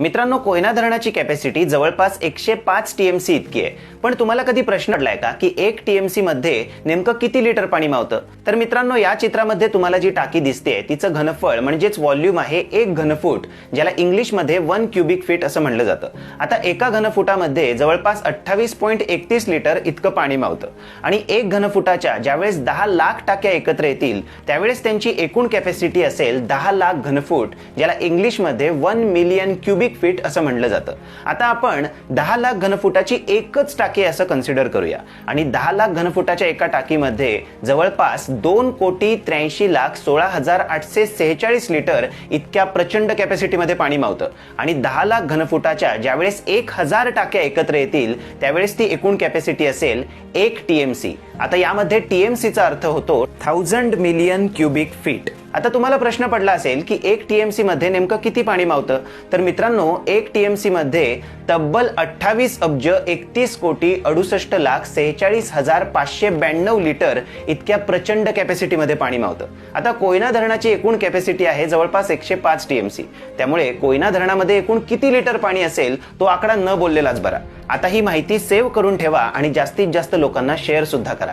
मित्रांनो कोयना धरणाची कॅपॅसिटी जवळपास एकशे पाच टीएमसी इतकी आहे. पण तुम्हाला कधी प्रश्न पडलाय का की एक टीएमसी मध्ये नेमकं किती लिटर पाणी मावतं? तर मित्रांनो या चित्रामध्ये तुम्हाला जी टाकी दिसते तिचं घनफळ म्हणजेच व्हॉल्यूम आहे एक घनफूट ज्याला इंग्लिशमध्ये वन क्युबिक फीट असं म्हणलं जातं. आता एका घनफुटामध्ये जवळपास अठ्ठावीस पॉईंट एकतीस लिटर इतकं पाणी मावतं. आणि एक घनफुटाच्या ज्यावेळेस दहा लाख टाक्या एकत्र येतील त्यावेळेस त्यांची एकूण कॅपॅसिटी असेल दहा लाख घनफूट ज्याला इंग्लिशमध्ये वन मिलियन क्युबिक फीट असं म्हणलं जातं. आता आपण दहा लाख घनफुटाची एकच टाकी असं कन्सिडर करूया. आणि दहा लाख घनफुटाच्या एका टाकीमध्ये जवळपास दोन कोटी त्र्याऐंशी लाख सोळा हजार आठशे सेहेचाळीस लिटर इतक्या प्रचंड कॅपॅसिटीमध्ये पाणी मावतं. आणि दहा लाख घनफुटाच्या ज्यावेळेस एक हजार टाक्या एकत्र येतील त्यावेळेस ती एकूण कॅपॅसिटी असेल एक टीएमसी आता यामध्ये टीएमसीचा अर्थ होतो थाउजंड मिलियन क्युबिक फीट आता तुम्हाला प्रश्न पडला असेल की एक टीएमसी मध्ये नेमकं किती पाणी मावतं? तर मित्रांनो एक टीएमसी मध्ये तब्बल अठ्ठावीस अब्ज एकतीस कोटी अडुसष्ट लाख सेहेचाळीस हजार पाचशे ब्याण्णव लिटर इतक्या प्रचंड कॅपॅसिटीमध्ये पाणी मावतं. आता कोयना धरणाची एकूण कॅपॅसिटी आहे जवळपास एकशे पाच टीएमसी त्यामुळे कोयना धरणामध्ये एकूण किती लिटर पाणी असेल तो आकडा न बोललेलाच बरा. आता ही माहिती सेव्ह करून ठेवा आणि जास्तीत जास्त लोकांना शेअर सुद्धा करा.